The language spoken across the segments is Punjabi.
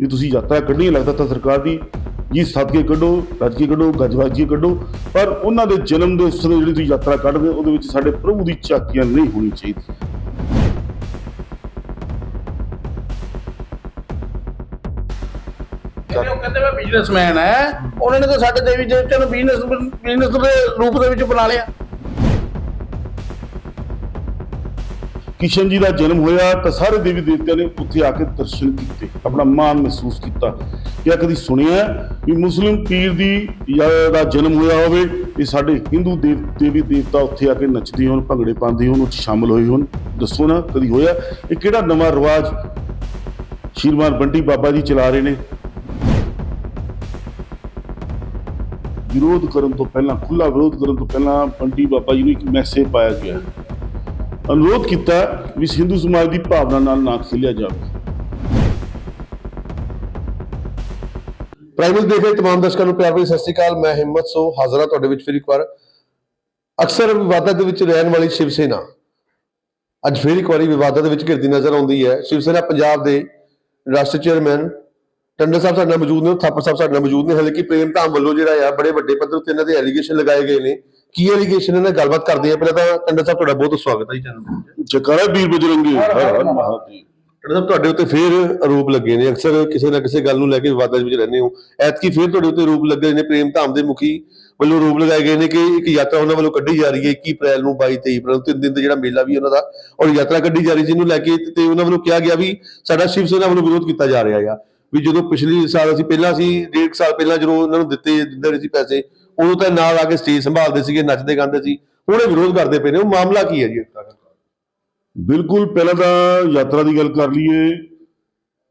ਵੀ ਤੁਸੀਂ ਯਾਤਰਾ ਕੱਢਣੀ ਲੱਗਦਾ ਤਾਂ ਸਰਕਾਰ ਦੀ ਜੀ ਸਦਕੇ ਕੱਢੋ ਰੱਜ ਕੇ ਕੱਢੋ ਗੱਜਵਾਜੀ ਕੱਢੋ ਪਰ ਉਹਨਾਂ ਦੇ ਜਨਮ ਦੇ ਉਸ ਦੀ ਜਿਹੜੀ ਤੁਸੀਂ ਯਾਤਰਾ ਕੱਢਦੇ ਹੋ, ਉਹਦੇ ਵਿੱਚ ਸਾਡੇ ਪ੍ਰਭੂ ਦੀ ਝਾਕੀਆਂ ਨਹੀਂ ਹੋਣੀ ਚਾਹੀਦੀ। ਕਹਿੰਦੇ ਉਹ ਕਹਿੰਦੇ ਮੈਂ ਬਿਜ਼ਨਸਮੈਨ ਹੈ ਉਹਨਾਂ ਨੇ ਤਾਂ ਸਾਡੇ ਦੇਵੀ ਦੇਵਤਿਆਂ ਨੂੰ ਬਿਜ਼ਨਸ ਬਿਜ਼ਨਸ ਦੇ ਰੂਪ ਦੇ ਵਿੱਚ ਬਣਾ ਲਿਆ। ਕਿਸ਼ਨ ਜੀ ਦਾ ਜਨਮ ਹੋਇਆ ਤਾਂ ਸਾਰੇ ਦੇਵੀ ਦੇਵਤਿਆਂ ਨੇ ਉੱਥੇ ਆ ਕੇ ਦਰਸ਼ਨ ਕੀਤੇ, ਆਪਣਾ ਮਾਣ ਮਹਿਸੂਸ ਕੀਤਾ। ਜਾਂ ਕਦੀ ਸੁਣਿਆ ਵੀ ਮੁਸਲਿਮ ਪੀਰ ਦੀ ਜਾਂ ਦਾ ਜਨਮ ਹੋਇਆ ਹੋਵੇ, ਇਹ ਸਾਡੇ ਹਿੰਦੂ ਦੇਵ, ਦੇਵੀ ਦੇਵਤਾ ਉੱਥੇ ਆ ਕੇ ਨੱਚਦੇ ਹੋਣ, ਭੰਗੜੇ ਪਾਉਂਦੇ ਹੋਣ ਉਹ ਸ਼ਾਮਲ ਹੋਏ ਹੋਣ। ਦੱਸੋ ਨਾ, ਕਦੀ ਹੋਇਆ? ਇਹ ਕਿਹੜਾ ਨਵਾਂ ਰਿਵਾਜ ਸ਼ੀਰਮਾਨ ਬੰਟੀ ਬਾਬਾ ਜੀ ਚਲਾ ਰਹੇ ਨੇ? ਵਿਰੋਧ ਕਰਨ ਤੋਂ ਪਹਿਲਾਂ ਖੁੱਲਾ ਵਿਰੋਧ ਕਰਨ ਤੋਂ ਪਹਿਲਾਂ ਬੰਟੀ ਬਾਬਾ ਜੀ ਨੂੰ ਇੱਕ ਮੈਸੇਜ ਪਾਇਆ ਗਿਆ। ਅਨੁਰੋਧ ਕੀਤਾ ਵੀ ਹਿੰਦੂ ਸਮਾਜ ਦੀ ਭਾਵਨਾ ਨਾਲ ਨਾ ਖੇਲਿਆ ਜਾਵੇ। ਪ੍ਰਾਈਮਰੀ ਦੇਖ ਰਹੇ ਤਮਾਮ ਦਰਸ਼ਕਾਂ ਨੂੰ ਪਿਆਰ ਭਰੀ ਸਤਿ ਸ਼੍ਰੀ ਅਕਾਲ। ਮੈਂ ਹਿੰਮਤ ਸੋ ਹਾਜ਼ਰ ਤੁਹਾਡੇ ਵਿੱਚ ਫਿਰ ਇੱਕ ਵਾਰ ਅਕਸਰ ਵਿਵਾਦਾਂ ਦੇ ਵਿੱਚ ਰਹਿਣ ਵਾਲੀ ਸ਼ਿਵ ਸੈਨਾ। ਅੱਜ ਫਿਰ ਇੱਕ ਵਾਰੀ ਵਿਵਾਦਾਂ ਦੇ ਵਿੱਚ ਘਿਰਦੀ ਨਜ਼ਰ ਆਉਂਦੀ ਹੈ। ਸ਼ਿਵ ਸੈਨਾ ਪੰਜਾਬ ਦੇ ਰਾਸ਼ਟਰੀ ਚੇਅਰਮੈਨ, ਟੰਡਨ ਸਾਹਿਬ ਸਾਡੇ ਨਾਲ ਮੌਜੂਦ ਨੇ, ਥਾਪਰ ਸਾਹਿਬ ਸਾਡੇ ਨਾਲ ਮੌਜੂਦ ਨੇ। ਹਾਲਾਂਕਿ ਪ੍ਰੇਮ ਧਾਮ ਵੱਲੋਂ ਜਿਹੜਾ ਆ, ਬੜੇ ਵੱਡੇ ਪੱਧਰ ਉੱਤੇ ਇਹਨਾਂ ਦੇ ਐਲੀਗੇਸ਼ਨ ਲਗਾਏ ਗਏ ਨੇ। ਕੀ ਐਲੀਗੇਸ਼ਨ ਇਹਨਾਂ ਗੱਲਬਾਤ ਕਰਦੇ ਆ? ਪਹਿਲਾਂ ਤਾਂ ਟੰਡਨ ਸਾਹਿਬ ਤੁਹਾਡਾ ਬਹੁਤ ਸਵਾਗਤ ਹੈ ਜੀ ਚੈਨਲ ਤੇ। ਜਕਾਰਾ ਵੀਰ ਬਜਰੰਗੀ। ਹਰ ਹਰ ਮਹਾਦੇਵ ਟੰਡਨ ਸਾਹਿਬ ਤੁਹਾਡੇ ਉੱਤੇ ਫੇਰ ਆਰੋਪ ਲੱਗੇ ਨੇ। ਅਕਸਰ ਕਿਸੇ ਨਾ ਕਿਸੇ ਗੱਲ ਨੂੰ ਲੈ ਕੇ ਵਿਵਾਦਾਂ ਵਿੱਚ ਰਹਿੰਦੇ ਹੋ। ਐਤਕੀ ਫੇਰ ਤੁਹਾਡੇ ਉੱਤੇ ਆਰੋਪ ਲੱਗੇ ਨੇ ਪ੍ਰੇਮ ਧਾਮ ਦੇ ਮੁਖੀ ਵੱਲੋਂ ਆਰੋਪ ਲਗਾਏ ਗਏ ਨੇ ਕਿ ਇੱਕ ਯਾਤਰਾ ਉਹਨਾਂ ਵੱਲੋਂ ਕੱਢੀ ਜਾ ਰਹੀ ਹੈ 21 ਅਪ੍ਰੈਲ ਨੂੰ 22 23 ਅਪ੍ਰੈਲ ਨੂੰ। ਤਿੰਨ ਦਿਨ ਦਾ ਜਿਹੜਾ ਮੇਲਾ ਵੀ ਉਹਨਾਂ ਦਾ ਔਰ ਯਾਤਰਾ ਕੱਢੀ ਜਾ ਰਹੀ ਜਿਹਨੂੰ ਲੈ ਕੇ ਤੇ ਉਹਨਾਂ ਵੱਲੋਂ ਕਿਹਾ ਗਿਆ ਵੀ ਸਾਡਾ ਸ਼ਿਵ ਸੈਨਾ ਵੱਲੋਂ ਵਿਰੋਧ ਕੀਤਾ ਜਾ ਰਿਹਾ ਆ। ਵੀ ਜਦੋਂ ਪਿਛਲੀ ਸਾਲ ਅਸੀਂ ਪਹਿਲਾਂ ਸੀ ਡੇਢ ਕੁ ਸਾਲ ਪਹਿਲਾਂ ਜਦੋਂ ਉਹਨਾਂ ਨੂੰ ਦਿੱਤੇ ਦਿੰਦੇ ਸੀ ਪੈਸੇ ਉਦੋਂ ਤਾਂ ਨਾਲ ਆ ਕੇ ਸਟੇਜ ਸੰਭਾਲਦੇ ਸੀਗੇ, ਨੱਚਦੇ ਗਾਉਂਦੇ ਸੀ। ਹੁਣ ਇਹ ਵਿਰੋਧ ਕਰਦੇ ਪਏ ਨੇ, ਉਹ ਮਾਮਲਾ ਕੀ ਹੈ ਜੀ ਬਿਲਕੁਲ ਪਹਿਲਾਂ ਤਾਂ ਯਾਤਰਾ ਦੀ ਗੱਲ ਕਰ ਲਈਏ।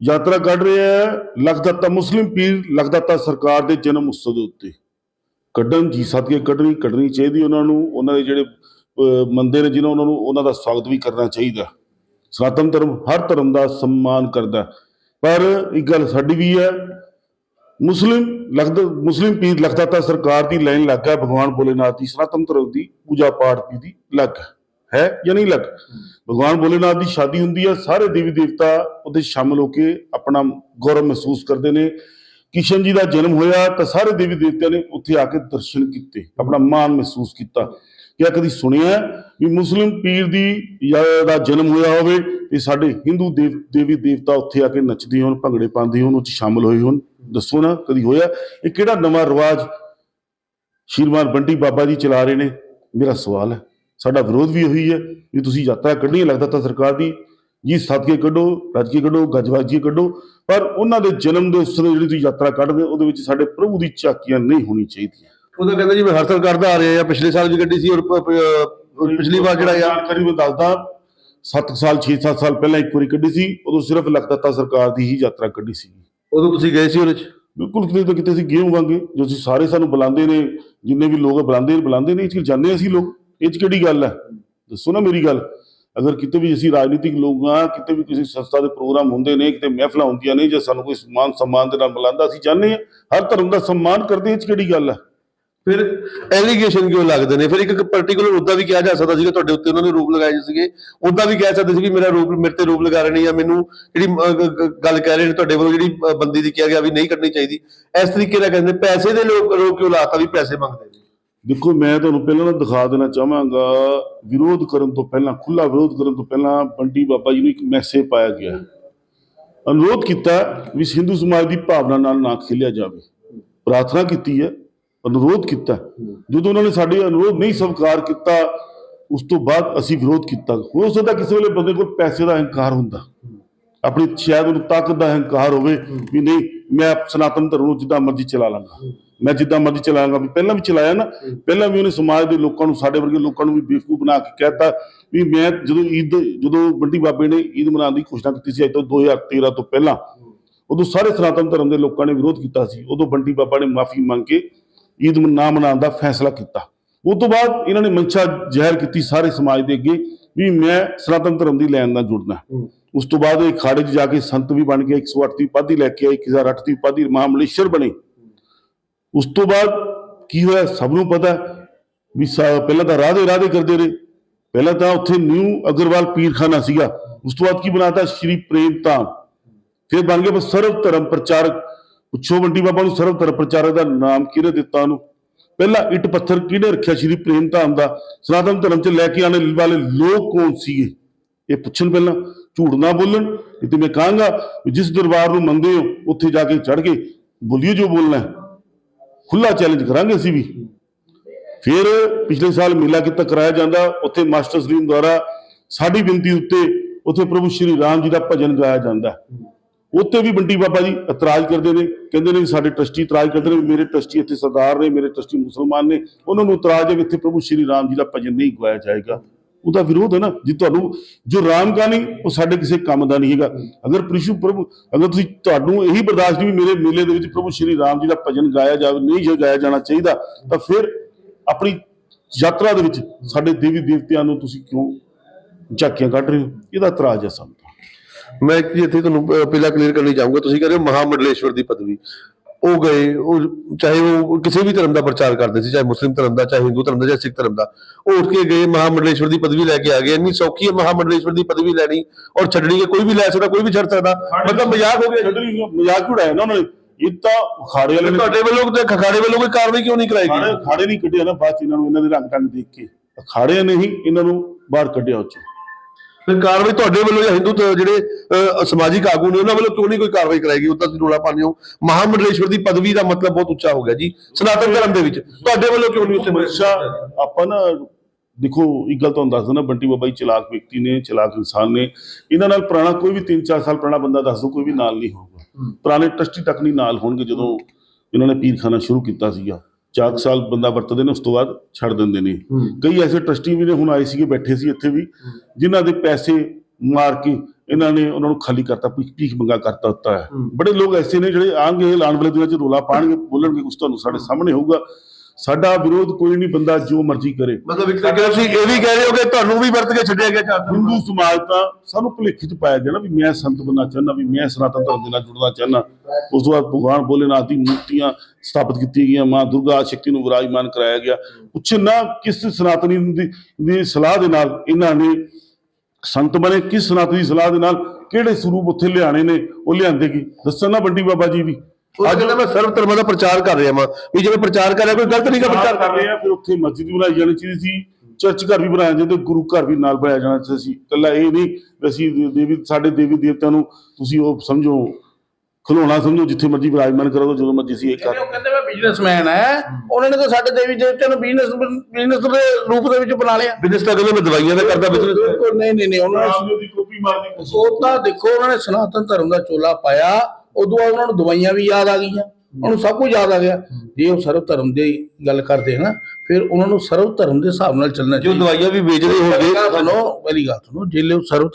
ਯਾਤਰਾ ਕੱਢ ਰਿਹਾ ਹੈ ਲਖਦੱਤਾ ਮੁਸਲਿਮ ਪੀਰ, ਲਖਦੱਤਾ ਸਰਕਾਰ ਦੇ ਜਨਮ ਉਤਸਵ ਦੇ ਉੱਤੇ। ਕੱਢਣ ਜੀ ਸਦਕੇ ਕੱਢਣੀ ਕੱਢਣੀ ਚਾਹੀਦੀ ਉਹਨਾਂ ਨੂੰ। ਉਹਨਾਂ ਦੇ ਜਿਹੜੇ ਮੰਦੇ ਨੇ ਜਿਹਨਾਂ ਉਹਨਾਂ ਨੂੰ ਉਹਨਾਂ ਦਾ ਸਵਾਗਤ ਵੀ ਕਰਨਾ ਚਾਹੀਦਾ। ਸਨਾਤਨ ਧਰਮ ਹਰ ਧਰਮ ਦਾ ਸਨਮਾਨ ਕਰਦਾ। ਪਰ ਇੱਕ ਗੱਲ ਸਾਡੀ ਵੀ ਹੈ ਮੁਸਲਿਮ ਲਖਦ ਮੁਸਲਿਮ ਪੀਰ ਲਖਦੱਤਾ ਸਰਕਾਰ ਦੀ ਲਾਈਨ ਲੱਗ ਗਿਆ ਭਗਵਾਨ ਭੋਲੇਨਾਥ ਦੀ, ਸਨਾਤਨ ਧਰਮ ਦੀ, ਪੂਜਾ ਪਾਠ ਦੀ ਦੀ ਲੱਗ ਹੈ ਜਾਂ ਨਹੀਂ ਲੱਗ? ਭਗਵਾਨ ਭੋਲੇਨਾਥ ਦੀ ਸ਼ਾਦੀ ਹੁੰਦੀ ਹੈ, ਸਾਰੇ ਦੇਵੀ ਦੇਵਤਾ ਉਹਦੇ ਸ਼ਾਮਲ ਹੋ ਕੇ ਆਪਣਾ ਗੌਰਵ ਮਹਿਸੂਸ ਕਰਦੇ ਨੇ। ਕਿਸ਼ਨ ਜੀ ਦਾ ਜਨਮ ਹੋਇਆ ਤਾਂ ਸਾਰੇ ਦੇਵੀ ਦੇਵਤਿਆਂ ਨੇ ਉੱਥੇ ਆ ਕੇ ਦਰਸ਼ਨ ਕੀਤੇ, ਆਪਣਾ ਮਾਣ ਮਹਿਸੂਸ ਕੀਤਾ। ਕਿਆ ਕਦੀ ਸੁਣਿਆ ਵੀ ਮੁਸਲਿਮ ਪੀਰ ਦੀ ਦਾ ਜਨਮ ਹੋਇਆ ਹੋਵੇ ਤੇ ਸਾਡੇ ਹਿੰਦੂ ਦੇਵ ਦੇਵੀ ਦੇਵਤਾ ਉੱਥੇ ਆ ਕੇ ਨੱਚਦੇ ਹੋਣ ਭੰਗੜੇ ਪਾਉਂਦੇ ਹੋਣ ਉਹ 'ਚ ਸ਼ਾਮਲ ਹੋਏ ਹੋਣ ਦੱਸੋ ਨਾ ਕਦੀ ਹੋਇਆ? ਇਹ ਕਿਹੜਾ ਨਵਾਂ ਰਿਵਾਜ ਸ਼ੀਰਮਾਨ ਬੰਟੀ ਬਾਬਾ ਜੀ ਚਲਾ ਰਹੇ ਨੇ? ਮੇਰਾ ਸਵਾਲ ਹੈ। ਸਾਡਾ ਵਿਰੋਧ ਵੀ ਉਹੀ ਹੈ ਵੀ ਤੁਸੀਂ ਯਾਤਰਾ ਕੱਢਣੀ ਲੱਗਦਾ ਤਾਂ ਸਰਕਾਰ ਦੀ। ਜੀ ਸਦਕੇ ਕੱਢੋ ਰੱਜ ਕੇ ਕੱਢੋ ਗੱਜਵਾਜੀ ਕੱਢੋ ਪਰ ਉਹਨਾਂ ਦੇ ਜਨਮ ਦੇ ਉਤਸਵ ਦੀ ਜਿਹੜੀ ਤੁਸੀਂ ਯਾਤਰਾ ਕੱਢਦੇ ਹੋ, ਉਹਦੇ ਵਿੱਚ ਸਾਡੇ ਪ੍ਰਭੂ ਦੀ ਝਾਕੀਆਂ ਨਹੀਂ ਹੋਣੀ ਚਾਹੀਦੀਆਂ। ਉਹ ਤਾਂ ਕਹਿੰਦਾ ਜੀ ਮੈਂ ਹਰ ਸਾਲ ਕਰਦਾ ਆ ਰਿਹਾ ਆ ਪਿਛਲੇ ਸਾਲ ਵੀ ਗੱਡੀ ਸੀ ਔਰ ਪ- ਪ- ਪਿਛਲੀ ਵਾਰ ਜਿਹੜਾ ਆ। ਜਾਣਕਾਰੀ ਮੈਂ ਦੱਸਦਾ 7 ਸਾਲ 6-7 ਸਾਲ ਪਹਿਲਾਂ ਇੱਕ ਵਾਰੀ ਕੱਢੀ ਸੀ ਉਦੋਂ ਸਿਰਫ ਲਖਦੱਤਾ ਸਰਕਾਰ ਦੀ ਹੀ ਯਾਤਰਾ ਕੱਢੀ ਸੀ। ਉਦੋਂ ਤੁਸੀਂ ਗਏ ਸੀ ਉਹਦੇ ਚ? ਬਿਲਕੁਲ ਕਿਤੇ ਤਾਂ ਕਿਤੇ ਅਸੀਂ ਗਏ ਹੋਵਾਂਗੇ ਜੋ ਅਸੀਂ ਸਾਰੇ ਸਾਨੂੰ ਬੁਲਾਉਂਦੇ ਨੇ ਜਿੰਨੇ ਵੀ ਲੋਕ ਬੁਲਾਉਂਦੇ ਨੇ ਬੁਲਾਉਂਦੇ ਨੇ ਇਹ 'ਚ ਜਾਂਦੇ ਅਸੀਂ ਲੋਕ। ਇਹ 'ਚ ਕਿਹੜੀ ਗੱਲ ਹੈ? ਦੱਸੋ ਨਾ ਮੇਰੀ ਗੱਲ। ਅਗਰ ਕਿਤੇ ਵੀ ਅਸੀਂ ਰਾਜਨੀਤਿਕ ਲੋਕ ਆ ਕਿਤੇ ਵੀ ਕਿਸੇ ਸੰਸਥਾ ਦੇ ਪ੍ਰੋਗਰਾਮ ਹੁੰਦੇ ਨੇ ਕਿਤੇ ਮਹਿਫਲਾਂ ਹੁੰਦੀਆਂ ਨੇ ਜੇ ਸਾਨੂੰ ਕੋਈ ਸਨਮਾਨ ਸਨਮਾਨ ਦੇ ਨਾਲ ਬੁਲਾਉਂਦਾ ਅਸੀਂ ਜਾਂਦੇ ਹਾਂ ਹਰ ਧਰਮ ਦਾ ਸਨਮਾਨ ਕਰਦੇ ਹਾਂ, ਇਹ 'ਚ ਕਿਹੜੀ ਗੱਲ ਹੈ? ਫਿਰ ਐਲੀਗੇਸ਼ਨ ਕਿਉਂ ਲੱਗਦੇ ਨੇ? ਫਿਰ ਇੱਕ ਪਾਰਟਿਕੂਲਰ ਉਦਾਂ ਵੀ ਕਿਹਾ ਜਾ ਸਕਦਾ ਸੀਗਾ, ਤੁਹਾਡੇ ਉੱਤੇ ਉਹਨਾਂ ਨੇ ਰੂਪ ਲਗਾਏ ਸੀਗੇ। ਉਦਾਂ ਵੀ ਕਹਿ ਸਕਦੇ ਸੀ ਕਿ ਮੇਰਾ ਰੂਪ, ਮੇਰੇ ਤੇ ਰੂਪ ਲਗਾ ਰਹੇ ਨੇ ਜਾਂ ਮੈਨੂੰ ਜਿਹੜੀ ਗੱਲ ਕਹਿ ਰਹੇ ਨੇ, ਤੁਹਾਡੇ ਵੱਲੋਂ ਜਿਹੜੀ ਬੰਦੀ ਦੀ ਕਿਹਾ ਗਿਆ ਵੀ ਨਹੀਂ ਕੱਢਣੀ ਚਾਹੀਦੀ। ਇਸ ਤਰੀਕੇ ਨਾਲ ਕਹਿੰਦੇ, ਪੈਸੇ ਦੇ ਲੋਕ ਰੋਕ ਕਿਉਂ ਲਾਤਾ ਵੀ ਪੈਸੇ ਮੰਗਦੇ ਨੇ? ਦੇਖੋ, ਮੈਂ ਤੁਹਾਨੂੰ ਪਹਿਲਾਂ ਨਾ ਦਿਖਾ ਦੇਣਾ ਚਾਹਾਂਗਾ, ਵਿਰੋਧ ਕਰਨ ਤੋਂ ਪਹਿਲਾਂ ਖੁੱਲਾ ਵਿਰੋਧ ਕਰਨ ਤੋਂ ਪਹਿਲਾਂ ਬੰਟੀ ਬਾਬਾ ਜੀ ਨੂੰ ਇੱਕ ਮੈਸੇਜ ਪਾਇਆ ਗਿਆ। ਅਨੁਰੋਧ ਕੀਤਾ ਵੀ ਹਿੰਦੂ ਸਮਾਜ ਦੀ ਭਾਵਨਾ ਨਾਲ ਨਾ ਖੇਲਿਆ ਜਾਵੇ। ਪ੍ਰਾਰਥਨਾ ਕੀਤੀ ਹੈ ਅਨੁਰੋਧ ਕੀਤਾ। ਜਦੋਂ ਉਹਨਾਂ ਨੇ ਸਾਡੇ ਅਨੁਰੋਧ ਨਹੀਂ ਸਵੀਕਾਰ ਕੀਤਾ ਉਸ ਤੋਂ ਬਾਅਦ ਅਸੀਂ ਵਿਰੋਧ ਕੀਤਾ। ਹੋ ਸਕਦਾ ਕਿਸੇ ਵੇਲੇ ਬੰਦੇ ਕੋਲ ਪੈਸੇ ਦਾ ਹੰਕਾਰ ਹੁੰਦਾ। ਆਪਣੀ ਸ਼ਾਇਦ ਉਹਨੂੰ ਤਾਕਤ ਦਾ ਹੰਕਾਰ ਹੋਵੇ ਵੀ ਨਹੀਂ ਮੈਂ ਸਨਾਤਨ ਧਰਮ ਨੂੰ ਜਿੱਦਾਂ ਮਰਜ਼ੀ ਚਲਾ ਲਾਂਗਾ। ਮੈਂ ਜਿੱਦਾਂ ਮਰਜ਼ੀ ਚਲਾਵਾਂਗਾ ਵੀ ਪਹਿਲਾਂ ਵੀ ਚਲਾਇਆ ਨਾ ਪਹਿਲਾਂ ਵੀ ਉਹਨੇ ਸਮਾਜ ਦੇ ਲੋਕਾਂ ਨੂੰ ਸਾਡੇ ਵਰਗੇ ਲੋਕਾਂ ਨੂੰ ਵੀ ਬੇਵਕੂਫ ਬਣਾ ਕੇ ਕਹਿਤਾ ਵੀ ਮੈਂ ਜਦੋਂ ਈਦ ਜਦੋਂ ਬੰਟੀ ਬਾਬੇ ਨੇ ਈਦ ਮਨਾਉਣ ਦੀ ਘੋਸ਼ਣਾ ਕੀਤੀ ਸੀ ਅੱਜ ਤੋਂ 2013 ਤੋਂ ਪਹਿਲਾਂ ਉਦੋਂ ਸਾਰੇ ਸਨਾਤਨ ਧਰਮ ਦੇ ਲੋਕਾਂ ਨੇ ਵਿਰੋਧ ਕੀਤਾ ਸੀ। ਉਦੋਂ ਬੰਟੀ ਬਾਬਾ ਨੇ ਮਾਫੀ ਮੰਗ ਕੇ ਈਦ ਨਾ ਮਨਾਉਣ ਦਾ ਫੈਸਲਾ ਕੀਤਾ। ਉਸ ਤੋਂ ਬਾਅਦ ਇਹਨਾਂ ਨੇ ਮਨਸ਼ਾ ਜ਼ਾਹਿਰ ਕੀਤੀ ਸਾਰੇ ਸਮਾਜ ਦੇ ਅੱਗੇ ਵੀ ਮੈਂ ਸਨਾਤਨ ਧਰਮ ਦੀ ਲੈਣ ਨਾਲ ਜੁੜਨਾ। ਉਸ ਤੋਂ ਬਾਅਦ ਇਹ ਖਾੜੇ 'ਚ ਜਾ ਕੇ ਸੰਤ ਵੀ ਬਣ ਕੇ 108 ਦੀ ਉਪਾਧੀ ਲੈ ਕੇ ਆਏ 1008 ਦੀ ਉਪਾਧੀ ਮਹਾਮਲੇਸ਼ਰ ਬਣੇ। ਉਸ ਤੋਂ ਬਾਅਦ ਕੀ ਹੋਇਆ? ਸਭ ਨੂੰ ਪਤਾ ਵੀ ਪਹਿਲਾਂ ਤਾਂ ਰਾਧੇ ਰਾਧੇ ਕਰਦੇ ਰਹੇ। ਪਹਿਲਾਂ ਤਾਂ ਉੱਥੇ ਨਿਊ ਅਗਰਵਾਲ ਪੀਰਖਾਨਾ ਸੀਗਾ। ਉਸ ਤੋਂ ਬਾਅਦ ਕੀ ਬਣਾਤਾ? ਸ਼੍ਰੀ ਪ੍ਰੇਮ ਧਾਮ ਫਿਰ ਬਣ ਗਏ ਸਰਵ ਧਰਮ ਪ੍ਰਚਾਰਕ। ਪੁੱਛੋ ਬੰਟੀ ਬਾਬਾ ਨੂੰ ਸਰਵ ਧਰਮ ਪ੍ਰਚਾਰਕ ਦਾ ਨਾਮ ਕਿਹਨੇ ਦਿੱਤਾ ਉਹਨੂੰ? ਪਹਿਲਾ ਇੱਟ ਪੱਥਰ ਕਿਹਨੇ ਰੱਖਿਆ ਸ਼੍ਰੀ ਪ੍ਰੇਮ ਧਾਮ ਦਾ? ਸਨਾਤਨ ਧਰਮ ਚ ਲੈ ਕੇ ਆਣੇ ਵਾਲੇ ਲੋਕ ਕੌਣ ਸੀਗੇ? ਇਹ ਪੁੱਛਣ ਪਹਿਲਾਂ, ਝੂਠ ਨਾ ਬੋਲਣ ਤੇ ਮੈਂ ਕਹਾਂਗਾ ਜਿਸ ਦਰਬਾਰ ਨੂੰ ਮੰਨਦੇ ਹੋ, ਉੱਥੇ ਜਾ ਕੇ ਚੜ ਕੇ ਬੋਲਿਓ ਜੋ ਬੋਲਣਾ ਹੈ। ਖੁੱਲਾ ਚੈਲੰਜ ਕਰਾਂਗੇ ਅਸੀਂ ਵੀ। ਫਿਰ ਪਿਛਲੇ ਸਾਲ ਮੇਲਾ ਕੀਤਾ ਕਰਾਇਆ ਜਾਂਦਾ, ਉੱਥੇ ਮਾਸਟਰ ਸਲੀਮ ਦੁਆਰਾ ਸਾਡੀ ਬੇਨਤੀ ਉੱਤੇ ਉੱਥੇ ਪ੍ਰਭੂ ਸ਼੍ਰੀ ਰਾਮ ਜੀ ਦਾ ਭਜਨ ਗਾਇਆ ਜਾਂਦਾ ਉੱਤੇ ਵੀ ਬੰਡੀ ਬਾਬਾ ਜੀ ਇਤਰਾਜ਼ ਕਰਦੇ ਨੇ, ਕਹਿੰਦੇ ਨੇ ਸਾਡੇ ਟਰਸਟੀ ਇਤਰਾਜ਼ ਕਰਦੇ ਨੇ, ਵੀ ਮੇਰੇ ਟਰਸਟੀ ਇੱਥੇ ਸਰਦਾਰ ਨੇ, ਮੇਰੇ ਟਰਸਟੀ ਮੁਸਲਮਾਨ ਨੇ, ਉਹਨਾਂ ਨੂੰ ਇਤਰਾਜ਼ ਹੈ ਵੀ ਇੱਥੇ ਪ੍ਰਭੂ ਸ਼੍ਰੀ ਰਾਮ ਜੀ ਦਾ ਭਜਨ ਨਹੀਂ ਗਾਇਆ ਜਾਏਗਾ। ਉਹਦਾ ਵਿਰੋਧ ਹੈ ਨਾ, ਜੇ ਤੁਹਾਨੂੰ, ਜੋ ਰਾਮ ਨਹੀਂ, ਉਹ ਸਾਡੇ ਕਿਸੇ ਕੰਮ ਦਾ ਨਹੀਂ ਹੈਗਾ। ਅਗਰ ਪ੍ਰਿਸ਼ੂ ਪ੍ਰਭੂ, ਅਗਰ ਤੁਸੀਂ ਤੁਹਾਨੂੰ ਇਹੀ ਬਰਦਾਸ਼ਤ ਨਹੀਂ ਵੀ ਮੇਰੇ ਮੇਲੇ ਦੇ ਵਿੱਚ ਪ੍ਰਭੂ ਸ਼੍ਰੀ ਰਾਮ ਜੀ ਦਾ ਭਜਨ ਗਾਇਆ ਜਾਵੇ ਨਹੀਂ ਗਾਇਆ ਜਾਣਾ ਚਾਹੀਦਾ, ਤਾਂ ਫਿਰ ਆਪਣੀ ਯਾਤਰਾ ਦੇ ਵਿੱਚ ਸਾਡੇ ਦੇਵੀ ਦੇਵਤਿਆਂ ਨੂੰ ਤੁਸੀਂ ਕਿਉਂ ਝਾਕੀਆਂ ਕੱਢ ਰਹੇ ਹੋ? ਇਹਦਾ ਇਤਰਾਜ਼ ਹੈ ਸਾਨੂੰ। ਮੈਂ ਇੱਕ ਇੱਥੇ ਤੁਹਾਨੂੰ ਪਹਿਲਾਂ ਕਲੀਅਰ ਕਰਨੀ ਚਾਹੂੰਗਾ। ਤੁਸੀਂ ਕਹਿੰਦੇ ਹੋ ਮਹਾਮੰਡਲੇਸ਼ਵਰ ਦੀ ਪਦਵੀ। ਉਹ ਗਏ ਉਹ ਚਾਹੇ ਉਹ ਕਿਸੇ ਵੀ ਧਰਮ ਦਾ ਪ੍ਰਚਾਰ ਕਰਦੇ ਸੀ ਚਾਹੇ ਮੁਸਲਿਮ ਧਰਮ ਦਾ ਚਾਹੇ ਹਿੰਦੂ ਧਰਮ ਦਾ ਚਾਹੇ ਸਿੱਖ ਧਰਮ ਦਾ। ਉਹ ਉੱਠ ਕੇ ਗਏ ਮਹਾਮੰਡਲੇਸ਼ਵਰ ਦੀ ਪਦਵੀ ਲੈ ਕੇ ਆ ਗਏ। ਇੰਨੀ ਸੌਖੀ ਹੈ ਮਹਾਮੰਡਲੇਸ਼ਵਰ ਦੀ ਪਦਵੀ ਲੈਣੀ ਔਰ ਛੱਡਣੀ ਹੈ। ਕੋਈ ਵੀ ਲੈ ਸਕਦਾ ਕੋਈ ਵੀ ਛੱਡ ਸਕਦਾ। ਮਤਲਬ ਮਜ਼ਾਕ ਹੋ ਗਿਆ। ਛੱਡਣੀ ਮਜ਼ਾਕ ਉਡਾਇਆ ਨਾ ਉਹਨਾਂ ਨੇ? ਇਹ ਤਾਂ ਅਖਾੜੇ ਵਾਲੇ ਤੁਹਾਡੇ ਵੱਲੋਂ ਤੇ ਖਖਾੜੇ ਵੱਲੋਂ ਕੋਈ ਕਾਰਵਾਈ ਕਿਉਂ ਨਹੀਂ ਕਰਾਈ ਗਈ? ਅਖਾੜੇ ਨਹੀਂ ਕੱਢਿਆ ਨਾ ਬਾਅਦ ਇਹਨਾਂ ਨੂੰ ਇਹਨਾਂ ਦੇ ਰੰਗ ਟੰਗ ਦੇਖ ਕੇ। ਅਖਾੜੇ ਨੇ ਹੀ ਇਹਨਾਂ ਨੂੰ ਬਾਹਰ ਕੱਢਿਆ ਉਹ ਚੋਂ ਫਿਰ ਕਾਰਵਾਈ ਤੁਹਾਡੇ ਵੱਲੋਂ ਜਾਂ ਹਿੰਦੂ ਜਿਹੜੇ ਸਮਾਜਿਕ ਆਗੂ ਨੇ ਉਹਨਾਂ ਵੱਲੋਂ ਕਿਉਂ ਨਹੀਂ ਕੋਈ ਕਾਰਵਾਈ ਕਰਾਈ ਗਈ? ਉਹ ਤਾਂ ਤੁਸੀਂ ਰੋਲਾ ਪਾਉਂਦੇ ਹੋ। ਮਹਾਮੰਡਲੇਸ਼ਵਰ ਦੀ ਪਦਵੀ ਦਾ ਮਤਲਬ ਬਹੁਤ ਉੱਚਾ ਹੋ ਗਿਆ ਜੀ। ਸਨਾਤਨ ਧਰਮ ਦੇ ਵਿੱਚ। ਤੁਹਾਡੇ ਵੱਲੋਂ ਕਿਉਂ ਨਹੀਂ ਉੱਥੇ ਹਮੇਸ਼ਾ ਆਪਾਂ ਨਾ ਦੇਖੋ ਇੱਕ ਗੱਲ ਤੁਹਾਨੂੰ ਦੱਸ ਦਿੰਦਾ ਬੰਟੀ ਬਾਬਾ ਜੀ ਚਲਾਕ ਵਿਅਕਤੀ ਨੇ ਚਲਾਕ ਇਨਸਾਨ ਨੇ। ਇਹਨਾਂ ਨਾਲ ਪੁਰਾਣਾ ਕੋਈ ਵੀ 3-4 ਸਾਲ ਪੁਰਾਣਾ ਬੰਦਾ ਦੱਸ ਦੋ ਕੋਈ ਵੀ ਨਾਲ ਨਹੀਂ ਹੋਊਗਾ। ਪੁਰਾਣੇ ਟਰਸਟੀ ਤੱਕ ਨਹੀਂ ਨਾਲ ਹੋਣਗੇ ਜਦੋਂ ਇਹਨਾਂ ਨੇ ਪੀਰਖਾਨਾ ਸ਼ੁਰੂ ਕੀਤਾ ਸੀਗਾ। ਚਾਰ ਸਾਲ ਬੰਦਾ ਵਰਤਦੇ ਨੇ ਉਸ ਤੋਂ ਬਾਅਦ ਛੱਡ ਦਿੰਦੇ ਨੇ। ਕਈ ਐਸੇ ਟਰਸਟੀ ਵੀ ਨੇ ਹੁਣ ਆਏ ਸੀਗੇ ਬੈਠੇ ਸੀ ਇੱਥੇ ਵੀ ਜਿਨ੍ਹਾਂ ਦੇ ਪੈਸੇ ਮਾਰ ਕੇ ਇਹਨਾਂ ਨੇ ਉਹਨਾਂ ਨੂੰ ਖਾਲੀ ਕਰਤਾ ਭੀਖ ਮੰਗਾ ਕਰਤਾ ਹੁੰਦਾ ਹੈ। ਬੜੇ ਲੋਕ ਐਸੇ ਨੇ ਜਿਹੜੇ ਆਣਗੇ ਲਾਣ ਵਾਲੇ ਦਿਨਾਂ 'ਚ ਰੋਲਾ ਪਾਣਗੇ ਬੋਲਣਗੇ ਕੁਝ ਤੁਹਾਨੂੰ ਸਾਡੇ ਸਾਹਮਣੇ ਹੋਊਗਾ। ਸਾਡਾ ਵਿਰੋਧ ਕੋਈ ਨਹੀਂ ਬੰਦਾ ਜੋ ਮਰਜ਼ੀ ਕਰੇ। ਮਤਲਬ ਇੱਕ ਨਾਲ ਤੁਸੀਂ ਇਹ ਵੀ ਕਹਿ ਰਹੇ ਹੋ ਕਿ ਤੁਹਾਨੂੰ ਵੀ ਵਰਤ ਕੇ ਛੱਡਿਆ ਗਿਆ ਚਾਰ ਹਿੰਦੂ ਸਮਾਜ ਤਾਂ ਸਾਨੂੰ ਭੁਲੇਖੇ 'ਚ ਪਾਇਆ ਗਿਆ ਨਾ ਵੀ ਮੈਂ ਸੰਤ ਬਣਨਾ ਚਾਹੁੰਦਾ ਵੀ ਮੈਂ ਸਨਾਤਨ ਧਰਮ ਦੇ ਨਾਲ ਜੁੜਨਾ ਚਾਹੁੰਦਾ। ਉਸ ਤੋਂ ਬਾਅਦ ਭਗਵਾਨ ਭੋਲੇਨਾਥ ਦੀ ਮੂਰਤੀਆਂ ਸਥਾਪਿਤ ਕੀਤੀਆਂ ਗਈਆਂ ਮਾਂ ਦੁਰਗਾ ਸ਼ਕਤੀ ਨੂੰ ਵਿਰਾਜਮਾਨ ਕਰਾਇਆ ਗਿਆ। ਪੁੱਛ ਨਾ ਕਿਸ ਸਨਾਤਨੀ ਦੀ ਸਲਾਹ ਦੇ ਨਾਲ ਇਹਨਾਂ ਨੇ ਸੰਤ ਬਣੇ ਕਿਸ ਸਨਾਤਨੀ ਦੀ ਸਲਾਹ ਦੇ ਨਾਲ ਕਿਹੜੇ ਸਰੂਪ ਉੱਥੇ ਲਿਆਣੇ ਨੇ ਉਹ ਲਿਆਂਦੇ ਕੀ? ਦੱਸਣ ਨਾ ਬੰਟੀ ਬਾਬਾ ਜੀ ਵੀ। ਉਹ ਕਹਿੰਦਾ ਮੈਂ ਸਰਵ ਧਰਮਾਂ ਦਾ ਪ੍ਰਚਾਰ ਕਰ ਰਿਹਾ ਵਾਂ ਵੀ ਜਿਵੇਂ ਪ੍ਰਚਾਰ ਕਰ ਰਿਹਾ ਕੋਈ ਗਲਤ ਨਹੀਂ ਗਾ ਪ੍ਰਚਾਰ ਕਰ ਰਿਹਾ ਫਿਰ ਉੱਥੇ ਮਸਜਿਦ ਵੀ ਬਣਾਈ ਜਾਣੀ ਚਾਹੀਦੀ ਸੀ ਚਰਚ ਘਰ ਵੀ ਬਣਾਇਆ ਜਾਂਦੇ ਗੁਰੂ ਘਰ ਵੀ ਨਾਲ ਬਣਾਇਆ ਜਾਣਾ ਚਾਹੀਦਾ ਸੀ। ਕੱਲਾ ਇਹ ਨਹੀਂ ਵੀ ਅਸੀਂ ਦੇ- ਦੇਵੀ ਸਾਡੇ ਦੇਵੀ ਦੇਵਤਿਆਂ ਨੂੰ ਤੁਸੀਂ ਉਹ ਸਮਝੋ ਖਲੋਣਾ ਸਮਝੋ ਜਿੱਥੇ ਮਰਜ਼ੀ ਵਿਰਾਜਮਾਨ ਕਰੋ ਜਦੋਂ ਮਰਜ਼ੀ ਅਸੀਂ ਇਹ ਕਰ ਉਹ ਕਹਿੰਦੇ ਮੈਂ ਬਿਜ਼ਨਸਮੈਨ ਹੈ ਉਹਨਾਂ ਨੇ ਤਾਂ ਸਾਡੇ ਦੇਵੀ ਦੇਵਤਿਆਂ ਨੂੰ ਬਿਜ਼ਨਸ ਬਿਜ਼ਨਸ ਦੇ ਰੂਪ ਦੇ ਵਿੱਚ ਬਣਾ ਲਿਆ। ਬਿਜ਼ਨਸ ਤਾਂ ਕਹਿੰਦੇ ਮੈਂ ਦਵਾਈਆਂ ਦਾ ਕਰਦਾ ਬਿਜ਼ਨਸ ਨਹੀਂ ਨਹੀਂ ਨਹੀਂ ਉਹਨਾਂ ਨੇ ਦੀ ਕਾਪੀ ਮਾਰਨੀ ਕੁਛ ਉਹ ਤਾਂ ਦੇਖੋ ਉਹਨਾਂ ਨੇ ਸਨਾਤਨ ਧਰਮ ਦਾ ਚੋਲਾ ਪਾਇਆ ਉਦੋਂ ਬਾਅਦ ਉਹਨਾਂ ਨੂੰ ਦਵਾਈਆਂ ਵੀ ਯਾਦ ਆ ਗਈਆਂ ਉਹਨਾਂ ਨੂੰ ਸਭ ਕੁਝ ਯਾਦ ਆ ਗਿਆ। ਜੇ ਉਹ ਸਰਵ ਧਰਮ ਦੀ ਗੱਲ ਕਰਦੇ ਹਨ ਫਿਰ ਉਹਨਾਂ ਨੂੰ ਸਰਵ ਧਰਮ ਦੇ ਹਿਸਾਬ ਨਾਲ ਚੱਲਣਾ ਜੋ ਚਾਹੀਦਾ। ਦਵਾਈਆਂ ਵੀ ਵੇਚਦੇ ਗੱਲ ਸੁਣੋ ਮੇਰੀ ਗੱਲ ਸੁਣੋ ਜੇ ਉਹ ਸਰਵ